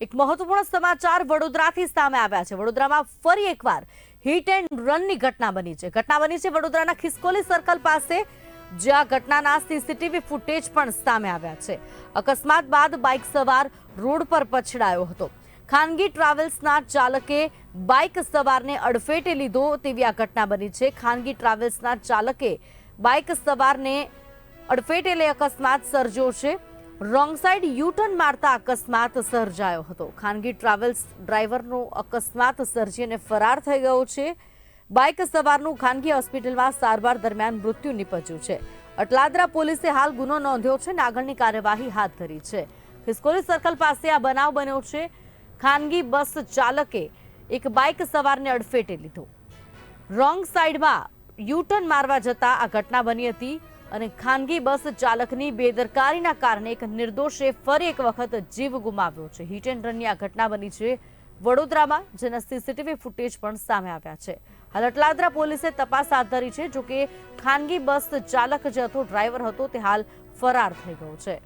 એક મહત્વપૂર્ણ સમાચાર વડોદરાથી સામે આવ્યા છે. વડોદરામાં ફરી એકવાર હિટ એન્ડ રનની ઘટના બની છે. ઘટના બની છે વડોદરાના ખિસકોલી સર્કલ પાસે, જ્યાં ઘટનાના સીસીટીવી ફૂટેજ પણ સામે આવ્યા છે. અકસ્માત બાદ બાઇક સવાર રોડ પર પછડાયો હતો. ખાનગી ટ્રાવેલ્સના ચાલકે બાઇક સવારને અડફેટે લીધો તેવી આ ઘટના બની છે. ખાનગી ટ્રાવેલ્સના ચાલકે બાઇક સવારને અડફેટે લઈ અકસ્માત સર્જ્યો છે. રોંગ સાઈડ યુટર્ન મારતા અકસ્માત સર્જાયો હતો. ખાનગી ટ્રાવેલ્સ ડ્રાઈવરનો અકસ્માત સર્જીને ફરાર થઈ ગયો છે. બાઇક સવારનું ખાનગી હોસ્પિટલમાં સારવાર દરમિયાન મૃત્યુ નીપજ્યું છે. અટલાદરા પોલીસે હાલ ગુનો નોંધ્યો છે અને આગળની કાર્યવાહી હાથ ધરી છે. ખિસકોલી સર્કલ પાસે આ બનાવ બન્યો છે. ખાનગી બસ ચાલકે એક બાઇક સવારને અડફેટે લીધો. રોંગ સાઈડમાં યુટર્ન મારવા જતા આ ઘટના બની હતી. અને ખાનગી બસ ચાલકની બેદરકારીના કારણે એક નિર્દોષે ફરી એક વખત જીવ ગુમાવ્યો છે. હિટ એન્ડ રનની આ ઘટના બની છે વડોદરામાં, જેના સીસીટીવી ફૂટેજ પણ સામે આવ્યા છે. હાલ અટલાદરા પોલીસે તપાસ હાથ ધરી છે, જોકે ખાનગી બસ ચાલક જે હતો, ડ્રાઈવર હતો, તે હાલ ફરાર થઈ ગયો છે.